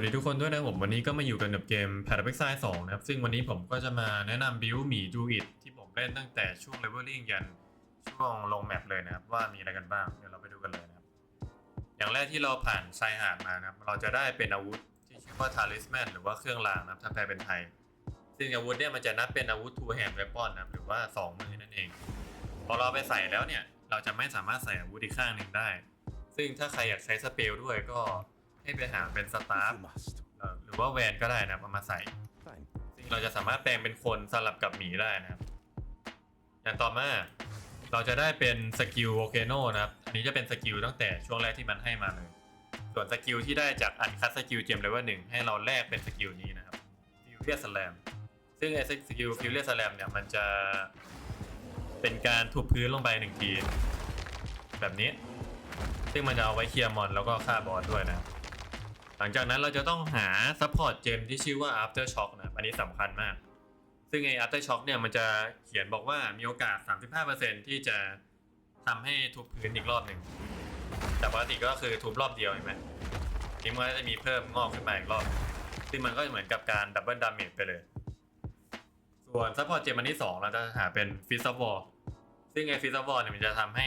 วัสดีทุกคนด้วยนะผมวันนี้ก็มาอยู่กันกับเกม p a r a d o x i 2นะครับ ซึ่งวันนี้ผมก็จะมาแนะนำบิวหมีดูอิดที่ผมเล่นตั้งแต่ช่วงเลเวลลิ่งยันช่วงลงแมปเลยนะครับ ว่ามีอะไรกันบ้าง เดี๋ยวเราไปดูกันเลยนะครับ อย่างแรกที่เราผ่านชายหาดมานะครับ เราจะได้เป็นอาวุธที่ชื่อว่า talisman หรือว่าเครื่องรางนะครับถ้าแปลเป็นไทย ซึ่งอาวุธเนี่ยมันจะนับเป็นอาวุธ two hand weapon นะครับหรือว่าสองมือนั่นเอง พอเราไปใส่แล้วเนี่ยเราจะไม่สามารถใส่อาวุธอีกข้างหนึ่งได้ ซึ่งถ้าใครอยากใช้สเปลด้วยก็ ให้ไปหาเป็นสตาฟ You must. เอ่อหรือว่าแวนก็ได้นะครับเอามาใส่ Fine. ซึ่งเราจะสามารถแปลงเป็นคนสลับกับหมีได้นะครับอย่างต่อมาเราจะได้เป็นสกิลโอเคโนนะครับ อันนี้จะเป็นสกิลตั้งแต่ช่วงแรกที่มันให้มาเลย ส่วนสกิลที่ได้จากอันคัสสกิลเจมเลเวลหนึ่งให้เราแลกเป็นสกิลนี้นะครับฟิวเลียสแลมซึ่งไอ้สกิลฟิวเลียสแลมเนี่ยมันจะเป็นการทุบพื้นลงไปหนึ่งที แบบนี้ ซึ่งมันจะเอาไว้เคลียร์มอนแล้วก็ฆ่าบอสด้วยนะครับ หลังจากนั้นเราจะต้องหาซัพพอร์ตเจมที่ชื่อว่า after shock นะอันนี้สำคัญมาก ซึ่งไอ้ after shock เนี่ยมันจะเขียนบอกว่ามีโอกาส 35%ที่จะทำให้ทุบพื้นอีกรอบหนึ่ง แต่ปกติก็คือทุบรอบเดียวเห็นไหมนี่มันก็จะมีเพิ่มงอกขึ้นมาอีกรอบ ซึ่งมันก็เหมือนกับการดับเบิลดาเมจไปเลย ส่วนซัพพอร์ตเจมอันที่2เราจะหาเป็นฟิสบอลซึ่งไอ้ฟิสบอลเนี่ยมันจะทำให้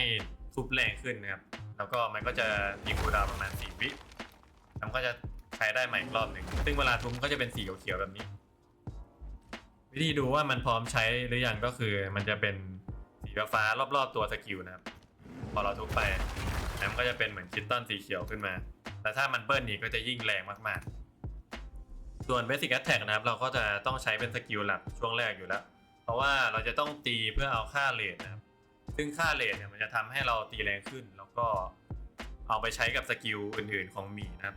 ทุบแรงขึ้นนะครับ แล้วก็มันก็จะมีคูดาวประมาณ 4 วิ มันก็จะใช้ได้ใหม่อีกรอบหนึ่งซึ่งเวลาทุบก็จะเป็นสีเขียวๆแบบนี้ วิธีดูว่ามันพร้อมใช้หรือยังก็คือ มันจะเป็นสีฟ้ารอบๆตัวสกิลนะครับพอเราทุบไปแล้วมันก็จะเป็นเหมือนคิตตันสีเขียวขึ้นมาแต่ถ้ามันเบิ้ลอีกก็จะยิ่งแรงมากๆ ส่วน Basic Attack นะครับ เราก็จะต้องใช้เป็นสกิลหลักช่วงแรกอยู่แล้ว เพราะว่าเราจะต้องตีเพื่อเอาค่าเลทนะครับ ซึ่งค่าเลทเนี่ยมันจะทำให้เราตีแรงขึ้น แล้วก็ เอาไปใช้กับสกิลอื่นๆของหมีนะครับ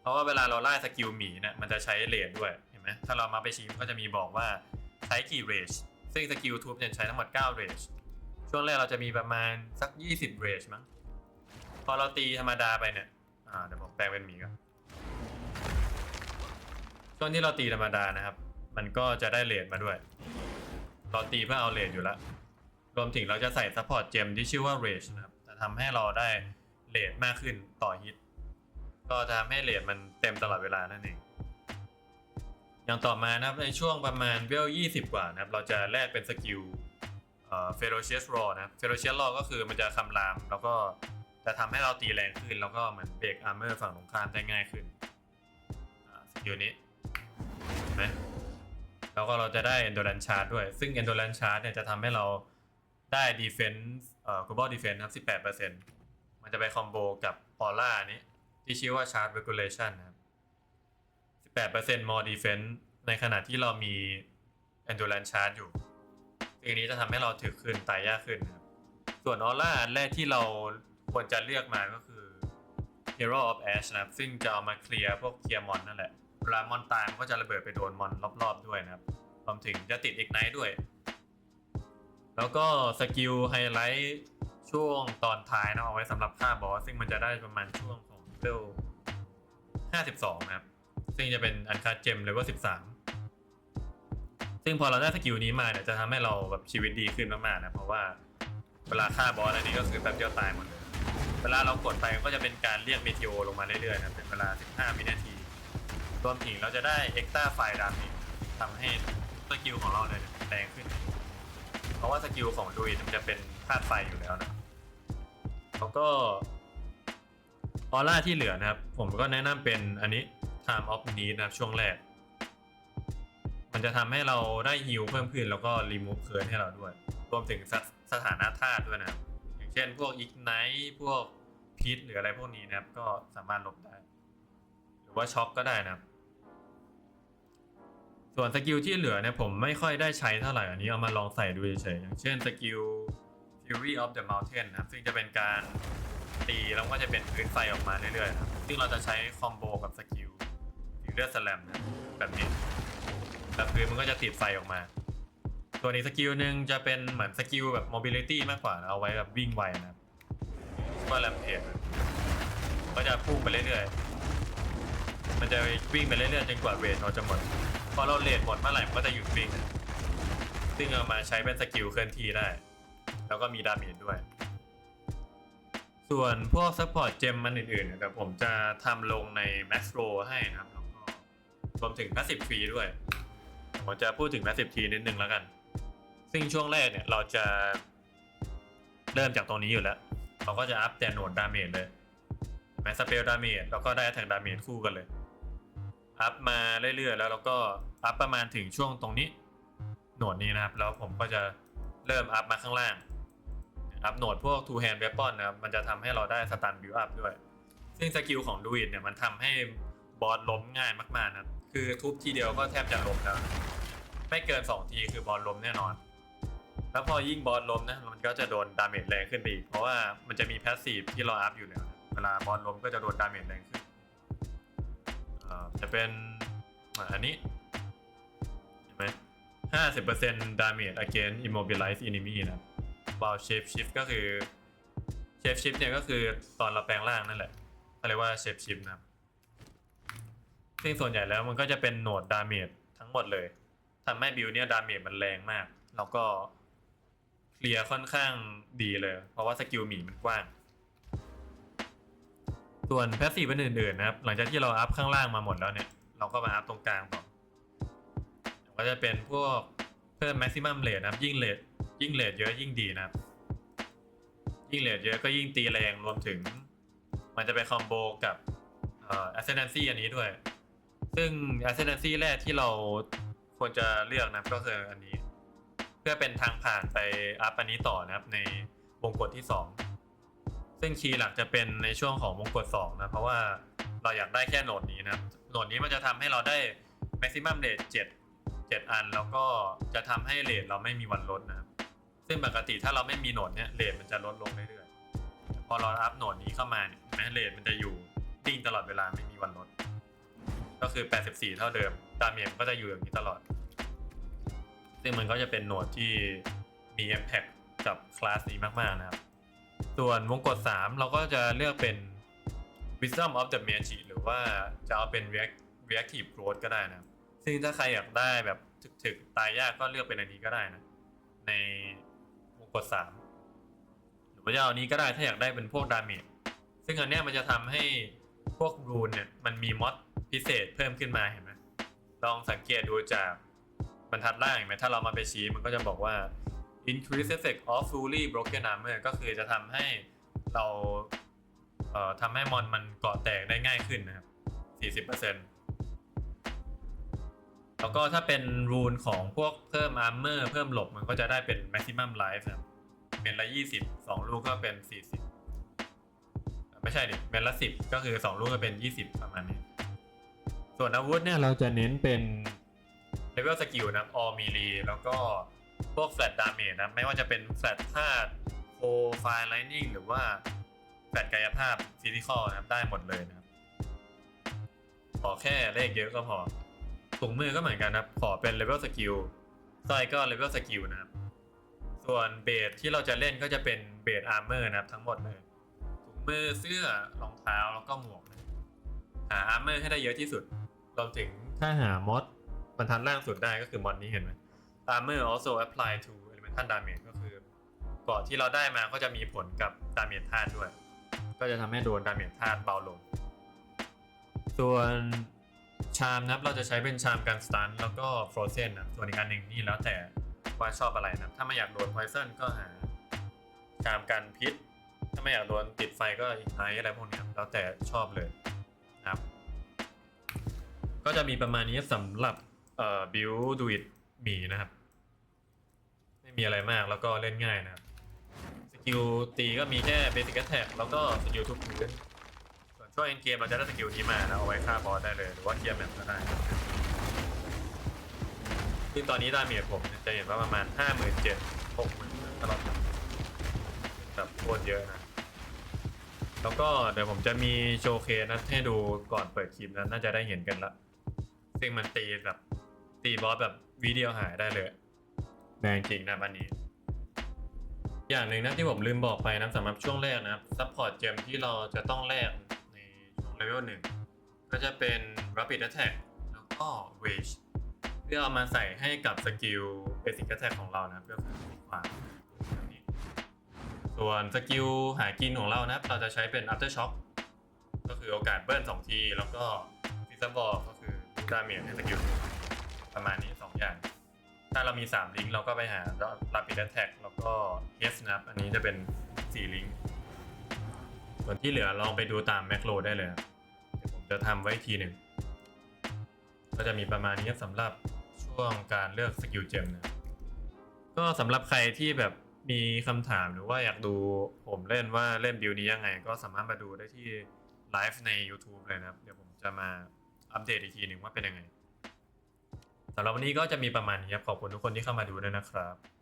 เพราะว่าเวลาเราไล่สกิลหมีเนี่ยมันจะใช้เลทด้วยเห็นไหมถ้าเรามาไปชี้มันก็จะมีบอกว่าใช้กี่เรจซึ่งสกิลทูบเนี่ยใช้ทั้งหมด9เรจช่วงแรกเราจะมีประมาณสัก 20เรจมั้งพอเราตีธรรมดาไปเนี่ยอ่าเดี๋ยวผมแปลงเป็นหมีก่อนช่วงที่เราตีธรรมดานะครับ มันก็จะได้เลทมาด้วยเราตีเพื่อเอาเลทอยู่แล้วรวมถึงเราจะใส่ซัพพอร์ตเจมที่ชื่อว่า Rage นะครับจะทำให้เราได้ เลทมากขึ้นต่อฮิต ก็จะทำให้เลทมันเต็มตลอดเวลานั่นเอง อย่างต่อมานะครับในช่วงประมาณเวล20กว่านะครับ เราจะแลกเป็นสกิลเอ่อ Ferocious Roar นะครับ Ferocious Roar ก็คือมันจะคำราม แล้วก็จะทำให้เราตีแรงขึ้น แล้วก็เหมือนเบรกอาร์เมอร์ฝั่งตรงข้ามได้ง่ายขึ้นอ่าสกิลนี้นไหมแล้วก็เราจะได้ endurance charge ด้วย ซึ่ง endurance charge เนี่ยจะทำให้เราได้ defense เอ่อ global defense ครับ18% มันจะไปคอมโบกับ aura นี้ ที่ชื่อว่า charge regulation นะครับ18% more defense ในขณะที่เรามี endurance charge อยู่ซึ่งนี้จะทำให้เราถือขึ้นตายยากขึ้นนะครับ ส่วน aura อันแรกที่เราควรจะเลือกมาก็คือ Hero of Ash นะครับ ซึ่งจะเอามาเคลียร์พวกเคลียร์มอนนั่นแหละเวลามอนตายมันก็จะระเบิดไปโดนมอนรอบๆด้วยนะครับรวมถึงจะติดอีกไนท์ด้วย แล้วก็สกิลไฮไลท์ ช่วงตอนท้ายนะเอาไว้สำหรับฆ่าบอสซึ่งมันจะได้ประมาณช่วงของเลเวล52 นะครับ ซึ่งจะเป็นอันคาเจมเลเวล13 ซึ่งพอเราได้สกิลนี้มาเนี่ยจะทำให้เราแบบชีวิตดีขึ้นมากๆนะ เพราะว่าเวลาฆ่าบอสอันนี้ก็คือแป๊บเดียวตายหมดเลยเวลาเรากดไปก็จะเป็นการเรียกเมทิโอลงมาเรื่อยๆนะเป็นเวลา 15 วินาที รวมถึงเราจะได้เอ็กซ์ต้าไฟดามิทำให้สกิลของเราเนี่ยแรงขึ้น ราะว่าสกิลของดูอิมันจะเป็นธาตุไฟอยู่แล้วนะแล้วก็ออร่าที่เหลือนะครับ ผมก็แนะนำเป็นอันนี้ Time of Need นะครับช่วงแรก มันจะทำให้เราได้ฮิลเพิ่มขึ้นแล้วก็รีมูฟเคิร์นให้เราด้วย รวมถึงสถสถานะธาตุด้วยนะครับ อย่างเช่นพวกอีกไนท์พวกพิษหรืออะไรพวกนี้นะครับ ก็สามารถลบได้ หรือว่าช็อกก็ได้นะครับ ส่วนสกิลที่เหลือเนี่ยผมไม่ค่อยได้ใช้เท่าไหร่อันนี้เอามาลองใส่ดูเฉยๆอย่างเช่นสกิล Fury of the Mountain นะครับซึ่งจะเป็นการตีแล้วก็จะเป็นพื้นไฟออกมาเรื่อยๆนะครับซึ่งเราจะใช้คอมโบกับสกิล Fury Slam นะแบบนี้แล้วพื้นมันก็จะติดไฟออกมา ตัวนี้สกิลหนึ่งจะเป็นเหมือนสกิลแบบ mobility มากกว่าเอาไว้แบบวิ่งไวนะครับว่าแรมเพจก็จะพุ่งไปเรื่อยๆมันจะวิ่งไปเรื่อยๆจนกว่าเรทเราจะหมด พอเราเลทหมดเมื่อไหร่มันก็จะหยุดวิ่งซึ่งเอามาใช้เป็นสกิลเคลื่อนที่ได้ แล้วก็มีดาเมจด้วย ส่วนพวกซัพพอร์ตเจมมันอื่นๆเนี่ยเดี๋ยวผมจะทำลงใน Max Row ให้นะครับ แล้วก็รวมถึง passive tree ด้วย ผมจะพูดถึง passive tree นิดนึงแล้วกัน ซึ่งช่วงแรกเนี่ยเราจะเริ่มจากตรงนี้อยู่แล้ว เราก็จะอัพแต่โหนดดาเมจเลยแม้สเปลดาเมจแล้วก็ได้แทงดาเมจคู่กันเลย อัพมาเรื่อยๆ แล้วเราก็อัพประมาณถึงช่วงตรงนี้โหนดนี้นะครับ แล้วผมก็จะเริ่มอัพมาข้างล่าง อัพโหนดพวก two hand weapon นะครับ มันจะทำให้เราได้สตันบิวอัพด้วย ซึ่งสกิลของดูอินเนี่ยมันทำให้บอสล้มง่ายมากๆนะครับ คือทุบทีเดียวก็แทบจะล้มแล้ว ไม่เกิน 2 ทีคือบอสล้มแน่นอน แล้วพอยิ่งบอสล้มนะ มันก็จะโดนดาเมจแรงขึ้นไปอีก เพราะว่ามันจะมีแพสซีฟที่เราอัพอยู่เนี่ยเวลาบอสล้มก็จะโดนดาเมจแรงขึ้น จะเป็นอนอันนี้เห็นไหมห้าสิบเปอร์เซ็นต์ damage against immobilize enemy นะครับ while shape shift ก็คือ shape shift เนี่ยก็คือตอนเราแปลงร่างนั่นแหละเขาเรียกว่า shape shift นะครับ ซึ่งส่วนใหญ่แล้วมันก็จะเป็นโหนด damage ทั้งหมดเลยทำให้บิลเนี่ย damage มันแรงมาก แล้วก็เคลียร์ค่อนข้างดีเลย เพราะว่าสกิลหมีมันกว้าง ส่วนแพสซีฟอื่นๆนะครับ หลังจากที่เราอัพข้างล่างมาหมดแล้วเนี่ย เราก็มาอัพตรงกลางต่อก็จะเป็นพวกเพิ่ม maximum rate นะครับ ยิ่งเลทยิ่งเลทเยอะยิ่งดีนะครับ ยิ่งเลทเยอะก็ยิ่งตีแรงรวมถึง มันจะไปคอมโบกับเอ่อ ascendancy อันนี้ด้วย ซึ่ง ascendancy แรกที่เราควรจะเลือกนะครับก็คืออันนี้ เพื่อเป็นทางผ่านไปอัพอันนี้ต่อนะครับในวงกดที่ 2 ซึ่งคีย์หลักจะเป็นในช่วงของวงกด2นะเพราะว่าเราอยากได้แค่โหนดนี้นะโหนดนี้มันจะทำให้เราได้ maximum rate 7 7 อัน แล้วก็จะทำให้เรทเราไม่มีวันลดนะซึ่งปกติถ้าเราไม่มีโหนดเนี้ยเรทมันจะลดลงเรื่อยๆพอเราอัพโหนดนี้เข้ามาเนี่ยแม้เรทมันจะอยู่ดิ่งตลอดเวลาไม่มีวันลด ก็คือ 84 เท่าเดิมดาเมจก็จะอยู่อย่างนี้ตลอด ซึ่งมันก็จะเป็นโหนดที่มี impact กับคลาสนี้มากๆนะครับ ส่วนวงกด3เราก็จะเลือกเป็น Wisdom of the Magi หรือว่าจะเอาเป็น React Reactive Growth ก็ได้นะ ซึ่งถ้าใครอยากได้แบบถึกๆ ตายยากก็เลือกเป็นอันนี้ก็ได้นะ ในวงกด3หรือว่าจะเอาอันนี้ก็ได้ถ้าอยากได้เป็นพวกดาเมจซึ่งอันเนี้ยมันจะทำให้พวกรูนเนี่ยมันมีมอดพิเศษเพิ่มขึ้นมาเห็นไหมลองสังเกตดูจากบรรทัดล่างเห็นไหมถ้าเรามาไปชี้มันก็จะบอกว่า increase effect of fully broken armor ก็คือจะทำให้เราเอ่อทำให้มอนมันเกาะแตกได้ง่ายขึ้นนะครับ 40%แล้วก็ถ้าเป็นรูนของพวกเพิ่มอาร์เมอร์เพิ่มหลบมันก็จะได้เป็น maximum life ครับเป็นละ 20 2 ลูกก็เป็น 40 ไม่ใช่ดิเป็นละ 10 ก็คือ 2 ลูกก็เป็น 20 ประมาณนี้ ส่วนอาวุธเนี่ยเราจะเน้นเป็น level skill นะ all melee แล้วก็ พวก flat damage นะไม่ว่าจะเป็น flat ธาตุ profile lightning หรือว่า flat กายภาพ physical นะครับได้หมดเลยนะครับ ขอแค่เลขเยอะก็พอถุงมือก็เหมือนกันนะครับ ขอเป็น level skill สร้อยก็ level skill นะครับ ส่วนเบสที่เราจะเล่นก็จะเป็นเบสอาร์เมอร์นะครับทั้งหมดเลยถุงมือเสื้อรองเท้าแล้วก็หมวกนะหาอาร์เมอร์ให้ได้เยอะที่สุดรวมถึงถ้าหามอดบรรทัดล่างสุดได้ก็คือมอดนี้เห็นไหม armor also apply to elemental damage ก็คือเกราะที่เราได้มาก็จะมีผลกับ damage ธาตุด้วย ก็จะทำให้โดน damage ธาตุเบาลง ส่วนชามนะครับเราจะใช้เป็นชามกันสตันแล้วก็ฟรอเซนนะส่วนอีกอันหนึ่งนี่แล้วแต่ว่าชอบอะไรนะถ้าไม่อยากโดนพอยซันก็หาชามกันพิษ ถ้าไม่อยากโดนติดไฟก็อีกไนอะไรพวกนี้แล้วแต่ชอบเลยนะครับ ก็จะมีประมาณนี้สำหรับเอ่อบิวดูอิด หมีนะครับ ไม่มีอะไรมากแล้วก็เล่นง่ายนะครับ สกิลตีก็มีแค่เบสิ c แท็กแล้วก็สกิลทุบพื้นส่วนช่วงเอ็นเกมเราจะได้สกิลนี้มานะเอาไว้ฆ่าบอสได้เลยหรือว่าเคลียร์แมปก็ได้ซึ่งตอนนี้ดาเมจผมจะเห็นว่าประมาณห้าหมื่นเจ็ดหกหมื่นตลอดแบบโคตรเยอะนะแล้วก็เดี๋ยวผมจะมีโชว์เคสนะให้ดูก่อนเปิดคลิปนะน่าจะได้เห็นกันละซึ่งมันตีแบบ ตีบอสแบบวิดีโอหายได้เลยแรงจริงนะอันนี้ อย่างหนึ่งนะที่ผมลืมบอกไปนะสำหรับช่วงแรกนะครับซัพพอร์ตเจมที่เราจะต้องแลกในช่วงเลเวลหนึ่งก็จะเป็น Rapid Attack แล้วก็ Wage เพื่อเอามาใส่ให้กับสกิล Basic Attack ของเรานะเพื่อความมีความส่วนสกิลหากินของเรานะเราจะใช้เป็น After Shock ก็คือโอกาสเบิ้ล2ที แล้วก็ f i s a b l ก็คือดาเมจในสกิล ประมาณนี้ 2 อย่าง ถ้าเรามี 3 ลิงก์เราก็ไปหารับปิดแท็กแล้วก็เฮสนับอันนี้จะเป็น 4 ลิงก์ส่วนที่เหลือลองไปดูตามแมคโครได้เลยเดี๋ยวผมจะทำไว้ทีหนึ่ง ก็จะมีประมาณนี้สำหรับช่วงการเลือกสกิลเจมนะก็สำหรับใครที่แบบมีคำถามหรือว่าอยากดูผมเล่นว่าเล่นบิลนี้ยังไง ก็สามารถมาดูได้ที่ไลฟ์ใน YouTube เลยนะครับ เดี๋ยวผมจะมาอัปเดตอีกทีหนึ่งว่าเป็นยังไง สำหรับวันนี้ก็จะมีประมาณนี้ครับ ขอบคุณทุกคนที่เข้ามาดูด้วยนะครับ